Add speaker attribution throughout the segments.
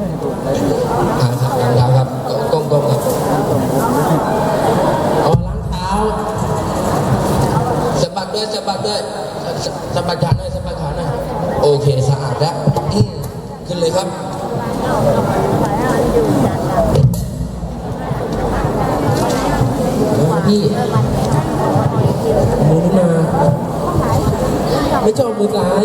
Speaker 1: อาครับล้างเท้าครับก้มก้มครับอ๋อล้างเท้าสะบัดด้วยสะบัดด้วยสะบัดขาหน่อยสะบัดขาหน่อยโอเคสะอาดแล้วขึ้นเลยครับพี่มือนี้มาไม่ชอบมือซ้าย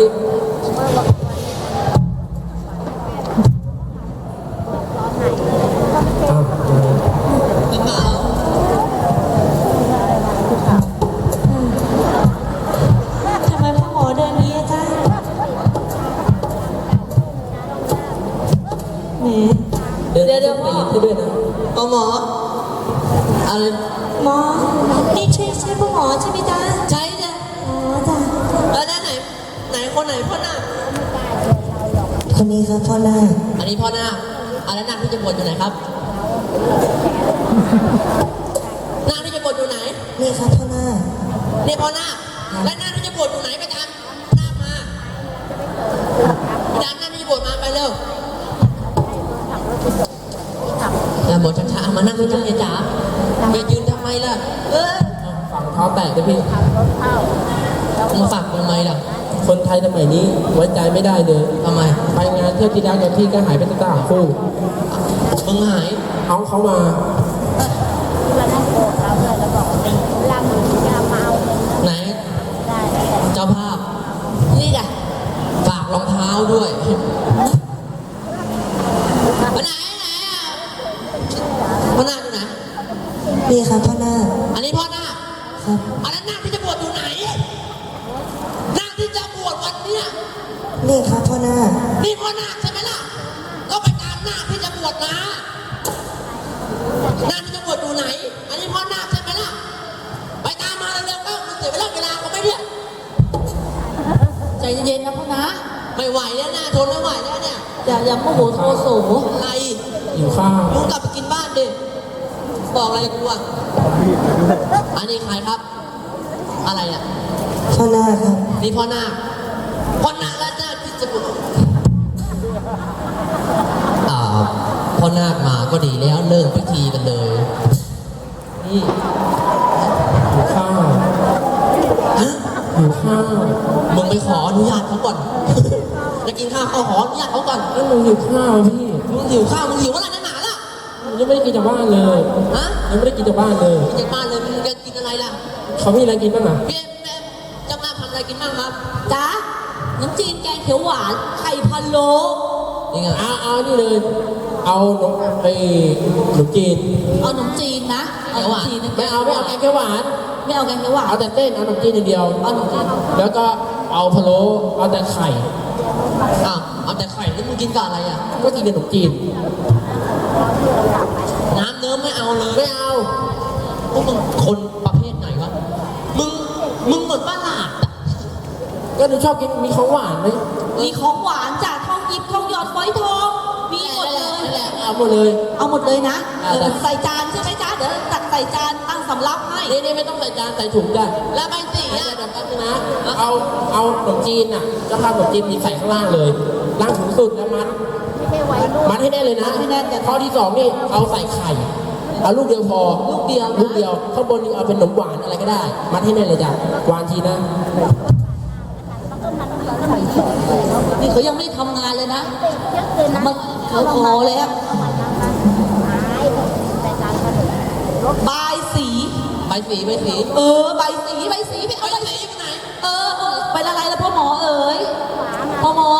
Speaker 2: ที่จะ
Speaker 3: บ
Speaker 4: วชอยู่ไหนครับนาคที่จะบวชอยู่ไหน
Speaker 3: นี่ครับพ่อหน้าค
Speaker 4: นี่พ่อหน้าคและนาคที่จะบวชอยู่ไหนไปตามนาคมาไปตามนาคที่จะบวชมาไปเร็วแล้วหมดช้าๆมานั่งให้จ้าเยจ๋าอย่ายืนทำไมล่ะ เออ
Speaker 1: ฝั่งเท้าแตะด้วยพี่
Speaker 4: มาฝากทำไมล่ะ
Speaker 1: คนไทยสมัยนี้ไว้ใจไม่ได้เลย
Speaker 4: ทำไม
Speaker 1: ไปงานเที่ยวที่ดังกับพี่ก็หายไปตั้งสามคู่
Speaker 4: มึงหาย
Speaker 1: เอาเขามา
Speaker 4: ไหน เย็นๆนะ
Speaker 2: พ่อนะ
Speaker 4: ไม่ไหวแล้วนะทนไม่ไหวแล้วเนี่ย
Speaker 2: อย่าอย่าโมโหโทโส
Speaker 4: อะไร
Speaker 1: อยู่ข้าว
Speaker 4: มึงกลับไปกินบ้านดิบอกอะไรกูอะอันนี้ใครครับ อะไรอะ
Speaker 3: พ่อหน้าคครับ
Speaker 4: นี่พ่อนาคพ่อนาคและนาคที่จะบุตรอ่าพ่อนาคมาก็ดีแล้วเริ่มพิธีกันเลย นี่
Speaker 1: อยู่ข้าว
Speaker 4: ฮะ
Speaker 1: อยู่ข้าว
Speaker 4: มึงไปขออนุญาตเขาก่อน จะกินข้าวเขาขออนุญาตเขาก่อน
Speaker 1: แล้วมึงอยู่ข้าวพี่
Speaker 4: มึงหิวข้าวมึงหิวอะไรนักหนาล่ะ
Speaker 1: มึงยังไม่ได้กินจากบ้านเลย
Speaker 4: ฮะ
Speaker 1: ยังไม่ได้กินจากบ้านเลย
Speaker 4: กินจากบ้านเลยมึงจะกินอะไรล่ะ
Speaker 1: เขามีอะไรกินบ้างอะ
Speaker 4: พี่เอ็มแม่เจ้าหน้าทำอะไรกินบ้างครับ
Speaker 2: จ๊ะน้ำจีนแกงเขียวหวานไข่พะโล้
Speaker 4: นี่ไง
Speaker 1: เอาเอานี่เลยเอานมไอ้ขนมจีน
Speaker 2: เอาขนมจีนนะเอาขนมจีนนะ
Speaker 1: ไม่เอาไม่เอาแกงเขียวหวาน
Speaker 2: ไม่เอาแกงเขียวหวาน
Speaker 1: เอาแต่เต้นเอาขนมจีนอย่างเดียว
Speaker 2: เอาขนมจีน
Speaker 1: แล้วก็เอาพะโล้เอาแต่ไข่
Speaker 4: อ้าวเอาแต่ไข่แล้วมึงกินกับอะไรอะ
Speaker 1: ก็กินกับขนมจีน
Speaker 4: น้ำเนื้อไม่เอาเลย
Speaker 1: ไม่เอา
Speaker 4: พวกมึงคนประเภทไหนวะมึงมึงเหมือนป้าหลาดอะ
Speaker 1: ก็หนูชอบกินมีของหวานไหม
Speaker 2: มีของหวานจากทองหยิบทองหยอดฝอยทองมีหมดเลย
Speaker 1: นั่นแหละเอาหมดเลย
Speaker 2: เอาหมดเลยนะ
Speaker 1: เอา
Speaker 2: เอ
Speaker 1: ได้
Speaker 2: อใส่จานใช่ไหมจ๊ะเดี๋ยวตักใส่จานตั้งสำรับให้
Speaker 1: นี่นี่ไม่ต้องใส่จานใส่ถุงได้
Speaker 4: แล้วใบสี
Speaker 1: เดี๋ยว
Speaker 4: อะ
Speaker 1: เดี๋ยวแป๊บนึงนะเอาเอาขนมจีนอะเจ้าข้าวขนมจีนมีใส่ข้างล่างเลยล่างถุงสุดแล้วมัดมัดให้แน่เลยนะ
Speaker 2: มัดให้แน่นแต่
Speaker 1: ข้อที่สองนี่เอาใส่ไข่เอาลูกเดียวพอ
Speaker 2: ลูกเดียวนะ
Speaker 1: ลูกเดียวข้างบนนี่เอาเป็นขนมหวานอะไรก็ได้ มัดให้แน่นเลยจ้ะวางทีนะ
Speaker 2: นี่เขายังไม่ได้ทำงานเลยนะมันเขาขอแล้วบาย สี
Speaker 4: ใบสีใบสี
Speaker 2: เออ ใบสีใบสีไป
Speaker 4: ใบ
Speaker 2: เอาใบ
Speaker 4: สี
Speaker 2: สี
Speaker 4: อยู่ไหน
Speaker 2: เออเออไปละลายแล้วพ่อหมอเอ๋ยพ่อหมอ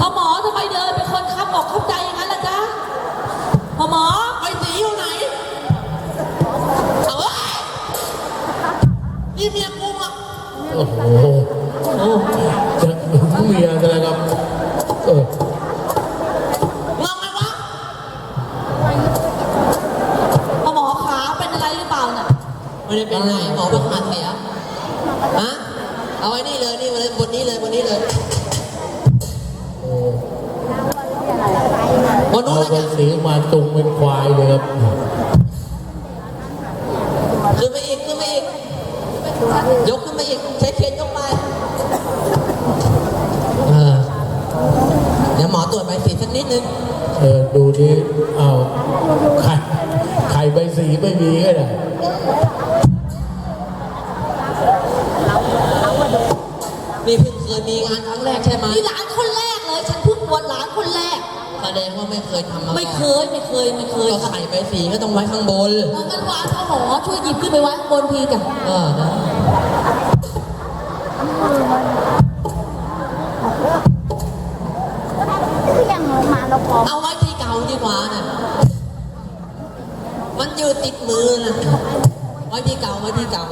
Speaker 2: พ่อหมอทำไมเดินเป็นคนขับอกเข้าใจอย่างนั้นล่ะจ๊ะพ่อหมอ
Speaker 4: ใบสีอยู่ไหนเอาเว้ยนี่เมียกูอะ
Speaker 1: โอ้โหโอ้จะผู้เมียกันเลยครับเออ
Speaker 4: ไม่
Speaker 2: ได้
Speaker 4: เป็นไรหมอประสาทเสียฮะเอาไว้นี่เลยนี่เลยบนนี้เลยบนนี้เลย
Speaker 1: โอ้
Speaker 4: บนนู้น
Speaker 1: เอา
Speaker 4: เลย
Speaker 1: ใบ
Speaker 4: จ้ะ
Speaker 1: สีมาจุงเป็นควายเลยครับ
Speaker 4: ขึ้นไปอีกขึ้นไปอีก ยกขึ้นไปอีกใช้เทียนยกไปเออเดี๋ยวหมอตรวจใบไปสีสักนิดนึง
Speaker 5: เออดูดิเอาไข่ไข่ใบสีไม่มีก็ได้
Speaker 4: นี่เพิ่งเคยมีงานครั้งแรกใช่ไหม
Speaker 2: นี่หลานคนแรกเลย ฉันเพิ่งบวชหลานคนแรก
Speaker 4: แสดงว่าไม่เคยทำมาก่อน
Speaker 2: ไม่เคยไม่เคยไม่เคย
Speaker 4: ก็
Speaker 2: ค่ะ
Speaker 4: ไข่ใบสีก็ต้องไว้ข้างบน
Speaker 2: เออกันวานพ่อหมอช่วยหยิบขึ้นไปไว้ข้างบนทีจ้ะ
Speaker 4: เออนะ
Speaker 6: ยังมาเราพอ
Speaker 4: เอาไว้ที่เก่าดีกว่านะมันอยู่ติดมือนะไว้ที่เก่าไว้ที่เก่า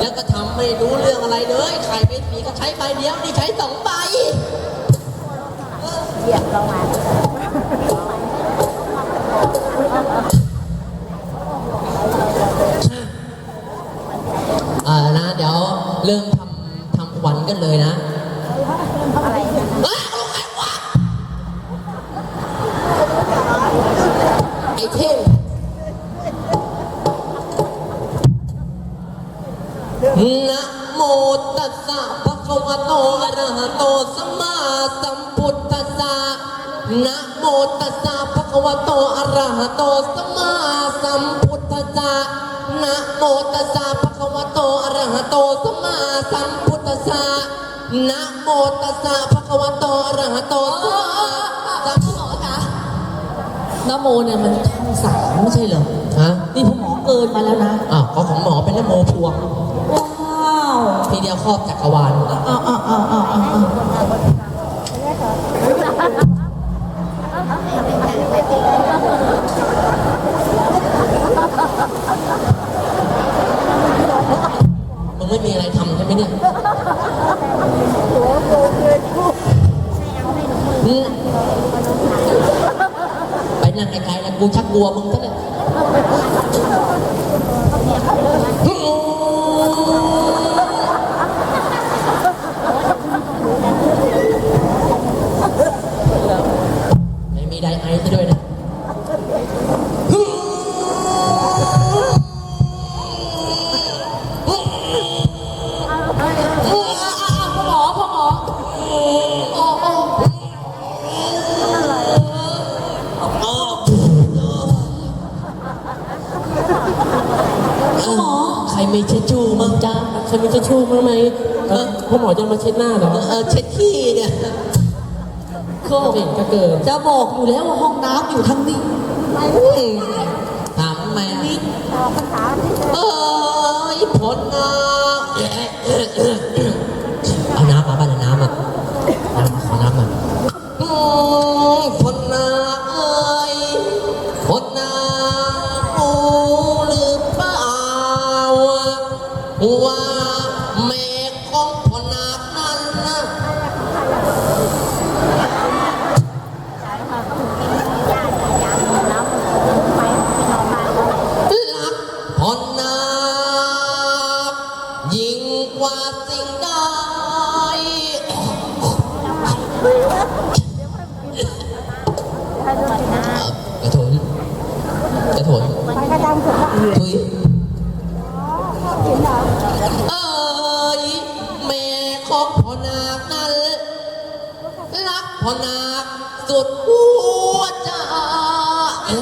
Speaker 4: แล้วก็ทำไม่รู้เรื่องอะไรเลยไข่ใบสีก็ใช้ใบเดียวนี่ใช้สองใบ
Speaker 6: เหยียบเรามา
Speaker 4: อ่านะ เดี๋ยวเริ่มทำทำขวัญกันเลยนะ
Speaker 6: อะไรนะ
Speaker 4: เอ้ยเอาใครวะไอ้เท่งนะโมตัสสะ ภะคะวะโตอะระหะโตสัมมาสัมพุทธัสสะนะโมตัสสะภะคะวะโตอะระหะโตสัมมาสัมพุทธัสสะนะโมตัสสะภะคะวะโตอะระหะโตสัมมาสัมพุทธัสสะนะโมตัสสะภะคะวะโตอะระหะโต
Speaker 2: เอ
Speaker 4: สั
Speaker 2: อ
Speaker 4: ม
Speaker 2: เอ
Speaker 4: มา
Speaker 2: อเออ
Speaker 4: สัม
Speaker 2: พ่อหมอจ๋านะโมเนี่ยมันท่องสามไม่ใช่เหรอ
Speaker 4: ฮะ
Speaker 2: นี่พ่อหมอเกินมาแล้วนะ
Speaker 4: อ้าวก็ของหมอเป็นนโมพวง
Speaker 2: ว้าว
Speaker 4: ทีเดียวครอบจักรวาลอ้า ช็
Speaker 1: ดหน้าแบบ
Speaker 4: เออเช็ดขี้เนี่ย
Speaker 2: โค้
Speaker 1: เก่งก็เกิน
Speaker 2: จะบอกอยู่แล้วว่าห้องน้ำอยู่ทางนี้
Speaker 4: ถามทำไมอะ
Speaker 2: นี่
Speaker 4: เออผลนา น้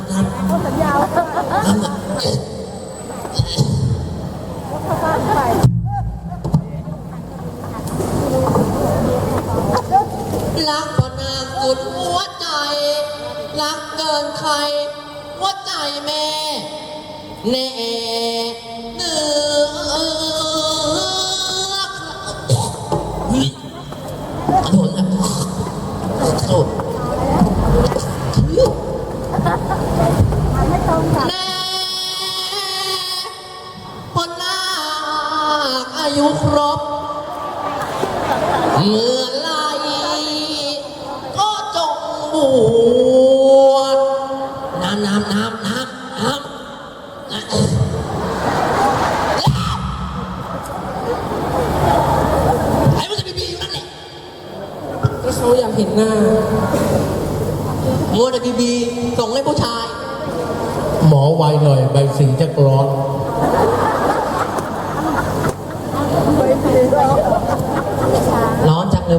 Speaker 4: ำน้ำน้ำน้ำ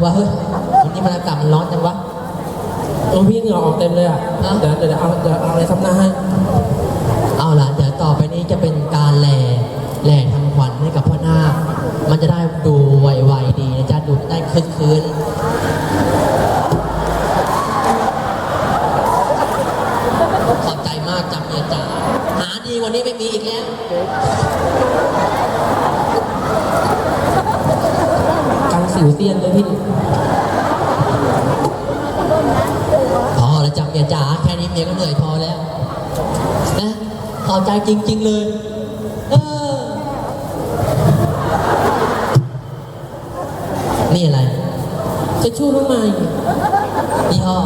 Speaker 4: ว่ะเฮ้ยวันนี้นี้มันอากาศมันร้อนจังวะ
Speaker 1: โอ้พี่เหงื่อออกเต็มเลยอะ
Speaker 4: ฮะ
Speaker 1: เดี๋ยวเดี๋ยวเอาเดี๋ยวเอาอะไรทำหน้าให้
Speaker 4: เอาล่ะเดี๋ยวต่อไปนี้จะเป็นการแหล่แหล่ทำขวัญให้กับพ่อนาคมันจะได้ดูไวๆดีนะจ๊ะดูได้คืนคืนขอบใจมากจำเมียจ๋าหาดีกว่านี้ไม่มีอีกแล้ว
Speaker 1: กัน สิวเซียนเลยพี่
Speaker 4: พอแล้วจำเมียจ๋าแค่นี้เมียก็เหนื่อยพอแล้ว นะขอใจจริง ๆ เลยเออนี่อะไร
Speaker 1: จะชูรุ่นใหม่
Speaker 4: ยี่ห้อ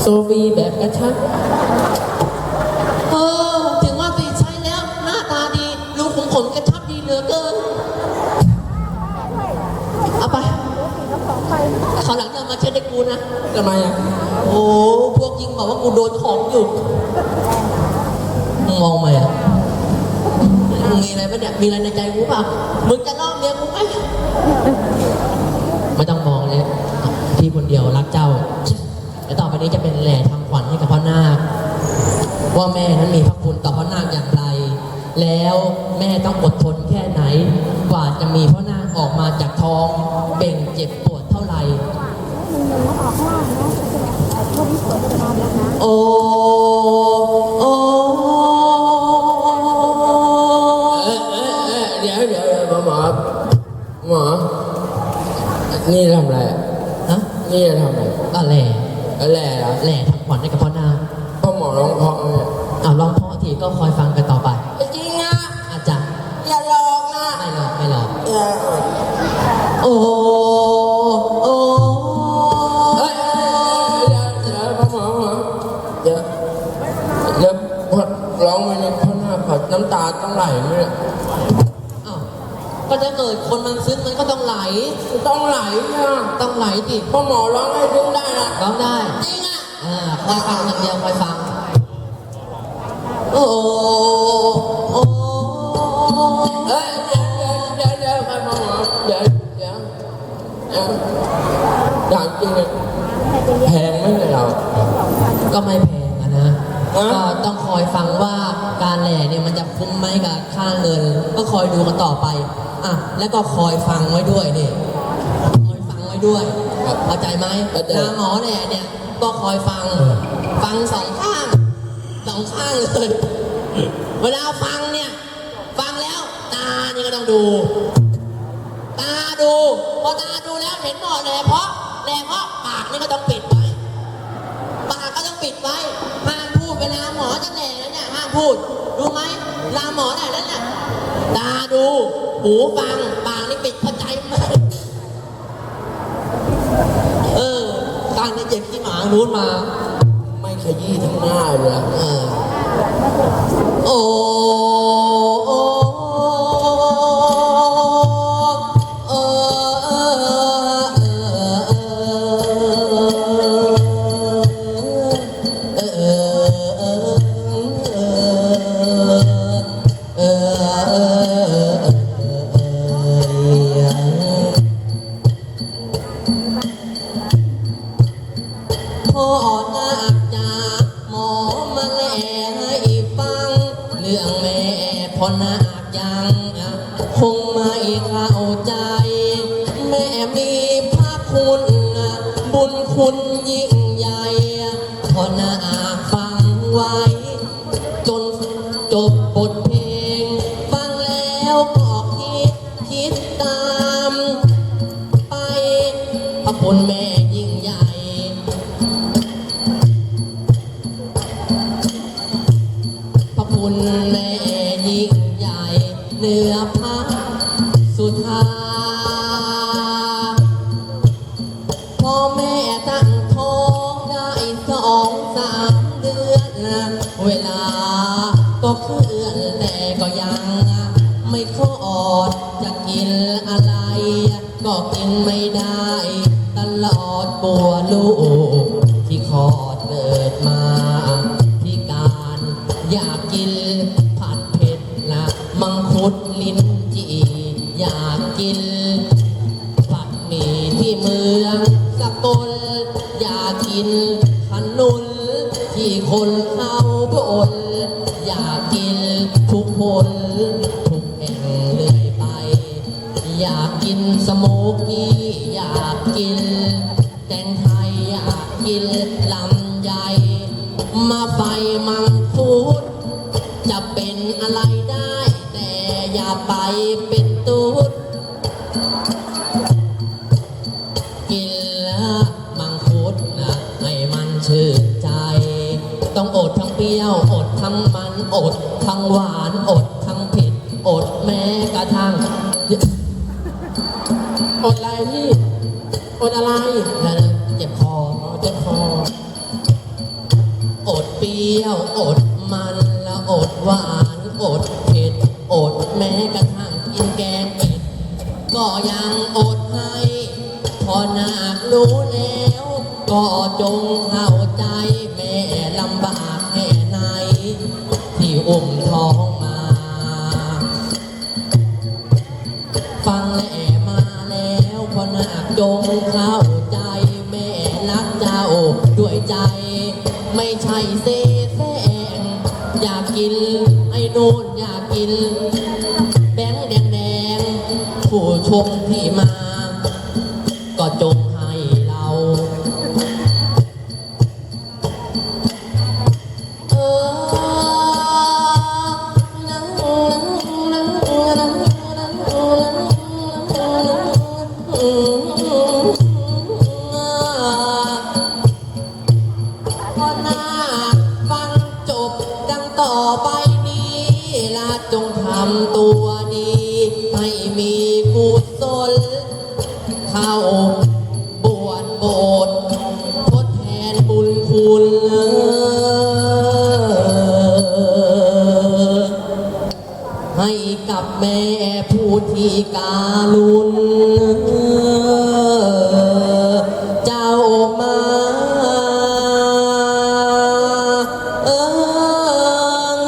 Speaker 1: โซฟีแบบกระชับ
Speaker 4: เขาวหลังจะมาเช็ดให้กูนะ
Speaker 1: ทำไมอะ
Speaker 4: โอ้พวกยิงบอกว่ากูโดนของอยู่มึงมองไหมอะมึงมีอะไรปะเนี่ย มีอะไรในใจกูเปล่ะมึงจะล่อเมียกูไหมไม่ต้องมองเลยพี่คนเดียวรักเจ้า และต่อไปนี้จะเป็นแหล่ทำขวัญให้กับพ่อนาค ว่าแม่นั้นมีพระคุณต่อพ่อนาคอย่างไร แล้วแม่ต้องอดทนแค่ไหน กว่าจะมีพ่อนาคออกมาจากท้องเบ่งเจ็บปวด เท่าาต้อ
Speaker 1: ง
Speaker 4: ไห
Speaker 1: ลไหมเนี่ย
Speaker 4: อ้าวก็จะเกิดคนมันซึ้งมันก็ต้องไหล
Speaker 1: ต้องไหลนะ
Speaker 4: ต้องไหลสิ
Speaker 1: พ่อหมอร้องให้ดึงได้นะ
Speaker 4: ร้องได้
Speaker 1: จริงอะ
Speaker 4: อ่าคอยฟังอย่างเดียวคอยฟัง โอ้โอ้
Speaker 1: เอ้ยเดี๋ยวเดี๋ยวเดี๋ยวเดี๋ยวพ่อหมอเดี๋ยวเดี๋ยวเดี๋ยวอยากจริงอะแพงไหมเนี่ยเรา
Speaker 4: ก็ไม่แพงอะนะ
Speaker 1: ฮะ
Speaker 4: ก็ต้องคอยฟังว่า การแหล่เนี่ยมันจะคุ้มไหมกับค่าเงิน ก็คอยดูกันต่อไปอะแล้วก็คอยฟังไว้ด้วยนี่คอยฟังไว้ด้วยเข้าใจไหม
Speaker 1: เข้าใจ
Speaker 4: นาหมอแหล่เนี่ยก็คอยฟัง ฟังสองข้างสองข้างเลยเวลาฟังเนี่ย ฟังแล้วตานี่ก็ต้องดู ตาดูพอตาดูแล้วเห็นหมอแหล่เพราะแหล่เพราะปากนี่ก็ต้องปิดไว้ปากก็ต้องปิดไว้ห้ามพูดเวลาหมอจะแหล่แล้วเนี่ยห้ามพูด รู้ไหมเวลาหมอแหล่แล้วเนี่ยตาดู หูฟัง ปากนี่ปิดเข้าใจไหมเออตานนี่เจ็บที่หมานู้นมา
Speaker 1: ไม่ขยี้ทั้งหน้าเลยอะ
Speaker 4: เออโอ้ พ่อนา อยากกินผัดเผ็ดนะ มังคุดลิ้นจี่อยากกินผัดหมี่ที่เมืองสกลอยากกินขนุนที่คนเขาบนอยากกินทุกคนทุกแห่งเรื่อยไป อยากกินสโมก อย่าไปเป็นตูดกินแล้วมังคุดนะให้มันชื่นใจ ต้องอดทั้งเปรี้ยว อดทั้งมัน อดทั้งหวาน อดทั้งเผ็ด อดแม้กระทั่ง
Speaker 1: อดอะไรพี่ อดอะไร
Speaker 4: ก็ยังอดให้พอนาครู้แล้ว ก็จงเข้าใจแม่ลำบากแค่ไหน ที่อุ้มท้องมา ฟังแหล่มาแล้วพอนาคจงเข้าใจแม่รักเจ้าด้วยใจ ไม่ใช่เสแสงอยากกินไอ้นู่นอยากกิน ชมที่มา ก็จง คุณให้กับแม่ผู้ที่การุณเจ้ามาเอิง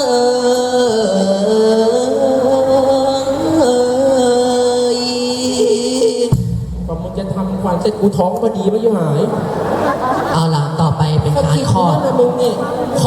Speaker 4: เอย
Speaker 1: พอมึงจะทำขวัญเสร็จกูท้องพอดีไม่ยุ่หาย
Speaker 4: เอาล่ะ ต่